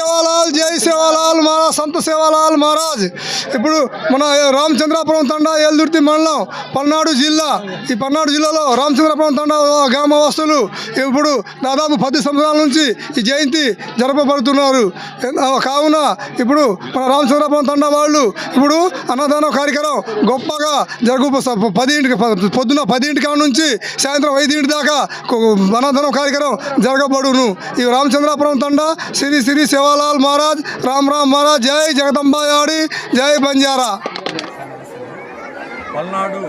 Pelo Sevalal జై సేవాలాల్ మహారాజ్ సంత సేవాలాల్ మహారాజ్. ఇప్పుడు మన రామచంద్రాపురం తండా ఏల్దుర్తి మండలం పల్నాడు జిల్లా. ఈ పల్నాడు జిల్లాలో రామచంద్రాపురం తండా గ్రామవాసులు ఇప్పుడు దాదాపు పది సంవత్సరాల నుంచి ఈ జయంతి జరపబడుతున్నారు. కావున ఇప్పుడు మన రామచంద్రాపురం తండా వాళ్ళు ఇప్పుడు అన్నదాన కార్యక్రమం గొప్పగా జరుగు పదింటికి పొద్దున పదింటి కాడ నుంచి సాయంత్రం ఐదింటి దాకా అన్నదానం కార్యక్రమం జరగబడును. ఈ రామచంద్రాపురం తండా శ్రీ శ్రీ శివలాల్ మహారాజ్ రామ్ రామ్ మహారాజ్. జై జగదంబాయాడి జై బంజారా. పల్నాడు.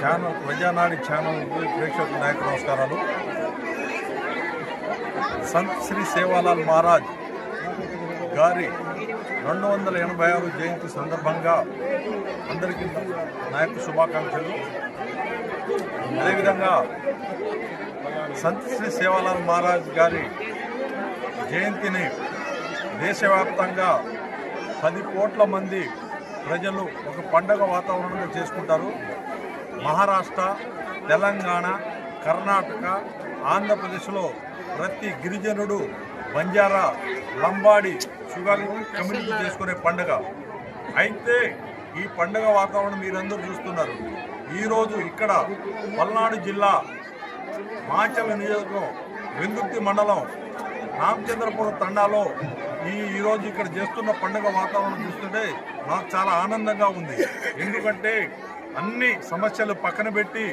ఛానల్ ప్రజానాడి ఛానల్ ప్రేక్షకుల నాయకు నమస్కారాలు. సంత్ శ్రీ సేవాలాల్ మహారాజ్ గారి రెండు వందల ఎనభై ఆరు జయంతి సందర్భంగా అందరికీ నాయకు శుభాకాంక్షలు. అదేవిధంగా సంత్ శ్రీ సేవాలాల్ మహారాజ్ గారి జయంతిని దేశవ్యాప్తంగా పది కోట్ల మంది ప్రజలు ఒక పండగ వాతావరణంలో చేసుకుంటారు. మహారాష్ట్ర తెలంగాణ కర్ణాటక ఆంధ్రప్రదేశ్లో ప్రతి గిరిజనుడు బంజారా లంబాడి షుగర్ కమ్యూనిటీ చేసుకునే పండగ. అయితే ఈ పండగ వాతావరణం మీరందరూ చూస్తున్నారు. ఈరోజు ఇక్కడ పల్నాడు జిల్లా మాచల నియోజకవర్గం వెందుర్తి మండలం రామచంద్రపురం తండాలో ఈ ఈరోజు ఇక్కడ చేస్తున్న పండుగ వాతావరణం చూస్తుంటే నాకు చాలా ఆనందంగా ఉంది. ఎందుకంటే అన్ని సమస్యలు పక్కన పెట్టి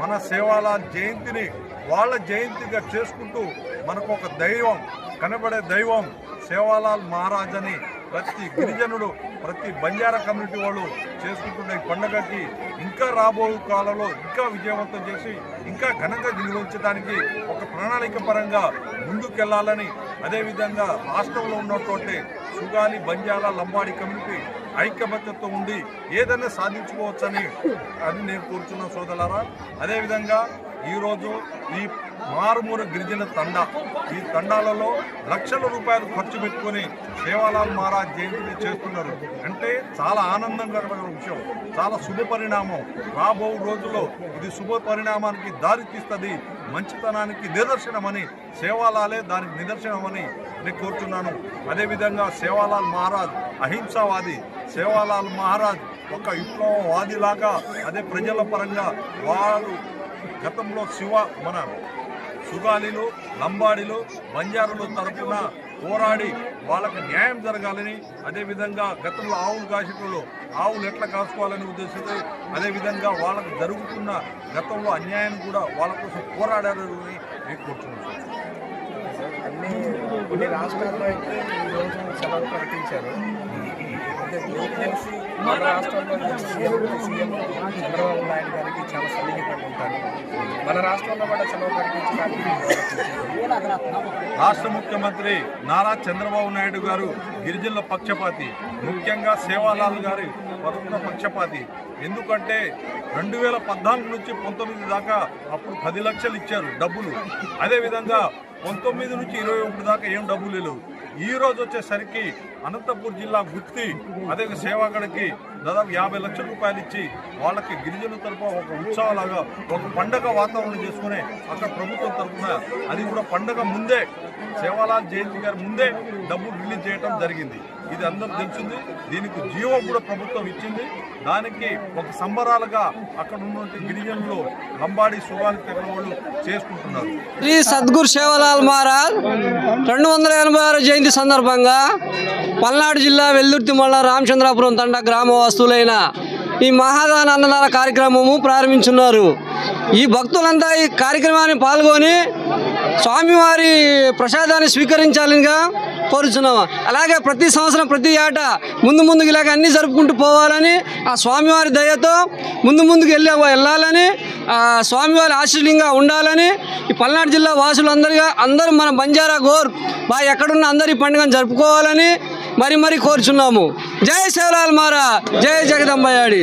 మన సేవాల జయంతిని వాళ్ళ జయంతిగా చేసుకుంటూ మనకు ఒక దైవం కనబడే దైవం సేవాలాల్ మహారాజ్ అని ప్రతి గిరిజనుడు ప్రతి బంజారా కమ్యూనిటీ వాళ్ళు చేసుకుంటున్న ఈ పండుగకి ఇంకా రాబో కాలంలో ఇంకా విజయవంతం చేసి ఇంకా ఘనంగా నిర్వహించడానికి ఒక ప్రణాళిక పరంగా ముందుకెళ్ళాలని అదేవిధంగా రాష్ట్రంలో ఉన్నటువంటి సుగాలి బంజారా లంబాడి కమ్యూనిటీ ఐక్యమత్యతో ఉండి ఏదైనా సాధించుకోవచ్చని అది నేను కోరుచున్న సోదరులారా. అదేవిధంగా ఈరోజు ఈ మారుమూరు గిరిజన తండా ఈ తండాలలో లక్షల రూపాయలు ఖర్చు పెట్టుకొని సేవాలాల్ మహారాజ్ జయంతిని చేస్తున్నారు. అంటే చాలా ఆనందంగా విషయం చాలా శుభ పరిణామం. రాబో రోజుల్లో ఇది శుభ పరిణామానికి దారి తీస్తుంది మంచితనానికి నిదర్శనమని సేవాలాలే దానికి నిదర్శనమని నేను కోరుతున్నాను. అదేవిధంగా సేవాలాల్ మహారాజ్ అహింసావాది సేవాలాల్ మహారాజ్ ఒక విప్లవవాదిలాగా అదే ప్రజల పరంగా వారు గతంలో శివ మన సుగాలిలు లంబాడిలు బంజారులు తరపున పోరాడి వాళ్ళకు న్యాయం జరగాలని అదేవిధంగా గతంలో ఆవులు కాసేటోళ్ళు ఆవులు ఎట్లా కాసుకోవాలని ఉద్దేశంతో అదేవిధంగా వాళ్ళకు జరుగుతున్న గతంలో అన్యాయం కూడా వాళ్ళ కోసం పోరాడారని నేను కోరుతున్నాను కొన్ని రాష్ట్రాల్లో అయితే ఈరోజు సెలవు ప్రకటించారు. అంటే మీకు తెలిసి మన రాష్ట్రంలో సీఎం చంద్రబాబు నాయుడు గారికి చాలా సన్నిహితంగా ఉంటారు. మన రాష్ట్రంలో కూడా సెలవు ప్రకటించడానికి రాష్ట్ర ముఖ్యమంత్రి నారా చంద్రబాబు నాయుడు గారు గిరిజనుల పక్షపాతి ముఖ్యంగా సేవాలాల్ గారి పరువున పక్షపాతి. ఎందుకంటే రెండు వేల పద్నాలుగు నుంచి పంతొమ్మిది దాకా అప్పుడు పది లక్షలు ఇచ్చారు డబ్బులు. అదేవిధంగా పంతొమ్మిది నుంచి ఇరవై ఒకటి దాకా ఏం డబ్బులు లేవు. ఈ రోజు వచ్చేసరికి అనంతపూర్ జిల్లా గుత్తి అదే సేవాగడకి దాదాపు యాభై లక్షల రూపాయలు ఇచ్చి వాళ్ళకి గిరిజనుల తరపున ఒక ఉత్సవాలాగా ఒక పండగ వాతావరణం చేసుకుని అక్కడ ప్రభుత్వం తరపున అది కూడా పండగ ముందే సేవాలాల్ జయంతి గారి ముందే డబ్బులు రిలీజ్ చేయడం జరిగింది. ఇది అందరూ తెలిసింది దీనికి జీవం కూడా ప్రభుత్వం ఇచ్చింది. దానికి ఒక సంబరాలుగా అక్కడ ఉన్నటువంటి గిరిజనులు లంబాడి సుగాలి తెగల వాళ్ళు చేసుకుంటున్నారు. శ్రీ సద్గురు సేవలాల్ మహారాజ్ రెండు వందల ఎనభై ఆరు జయంతి సందర్భంగా పల్నాడు జిల్లా వెల్లుర్తి మండలం రామచంద్రాపురం తండ గ్రామ వస్తువులైన ఈ మహాదాన అన్నదాన కార్యక్రమము ప్రారంభించున్నారు. ఈ భక్తులంతా ఈ కార్యక్రమాన్ని పాల్గొని స్వామివారి ప్రసాదాన్ని స్వీకరించాలిగా కోరుచున్నాము. అలాగే ప్రతి సంవత్సరం ప్రతి ఏటా ముందు ముందుకు ఇలాగ అన్నీ జరుపుకుంటూ పోవాలని ఆ స్వామివారి దయతో ముందు ముందుకు వెళ్ళి వెళ్ళాలని స్వామివారి ఆశీర్యంగా ఉండాలని ఈ పల్నాడు జిల్లా వాసులందరిగా అందరూ మన బంజారా గోర్ బాగా ఎక్కడున్న అందరి పండుగను జరుపుకోవాలని మరి మరి కోరుచున్నాము. జై శివలాల్ మారా జై జగదంబయాడి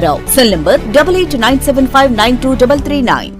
Ankarao cell number double eight nine seven five nine two double three nine